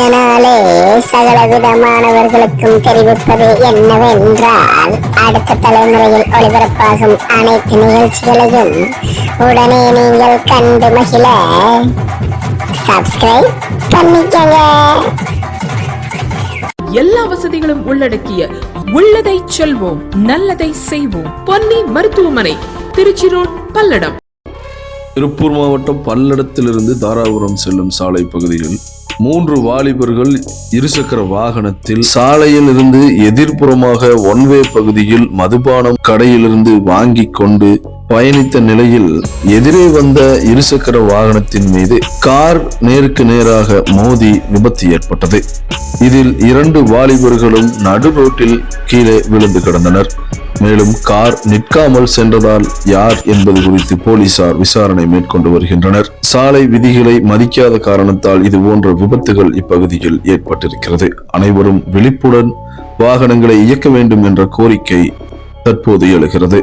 இதனாலே சகல விதமானவர்களுக்கும் தெரிவிப்பது என்னவென்றால் அடுத்த தலைமுறையில் ஒளிபரப்பாகும் அனைத்து நிகழ்ச்சிகளையும் உடனே நீங்கள் கண்டு மகிழ சப்ஸ்கிரைப் பண்ணிக்கங்க. எல்லா வசதிகளும் உள்ளடக்கிய உள்ளதை செல்வோம் நல்லதை செய்வோம். பொன்னி மருத்துவமனை திருச்சி ரோட் பல்லடம். திருப்பூர் மாவட்டம் பல்லடத்திலிருந்து தாராபுரம் செல்லும் சாலை பகுதியில் மூன்று வாலிபர்கள் இருசக்கர வாகனத்தில் சாலையில் இருந்து எதிர்ப்புறமாக ஒன்வே பகுதியில் மதுபானம் கடையிலிருந்து வாங்கி கொண்டு பயணித்த நிலையில் எதிரே வந்த இருசக்கர வாகனத்தின் மீது கார் நேருக்கு நேராக மோதி விபத்து ஏற்பட்டது. இதில் இரண்டு வாலிபர்களும் நடு ரோட்டில் கீழே விழுந்து கிடந்தனர். மேலும் கார் நிற்காமல் சென்றதால் யார் என்பது குறித்து போலீசார் விசாரணை மேற்கொண்டு வருகின்றனர். சாலை விதிகளை மதிக்காத காரணத்தால் இது போன்ற விபத்துகள் இப்பகுதியில் ஏற்பட்டிருக்கிறது. அனைவரும் விழிப்புடன் வாகனங்களை இயக்க வேண்டும் என்ற கோரிக்கை தற்போது எழுகிறது.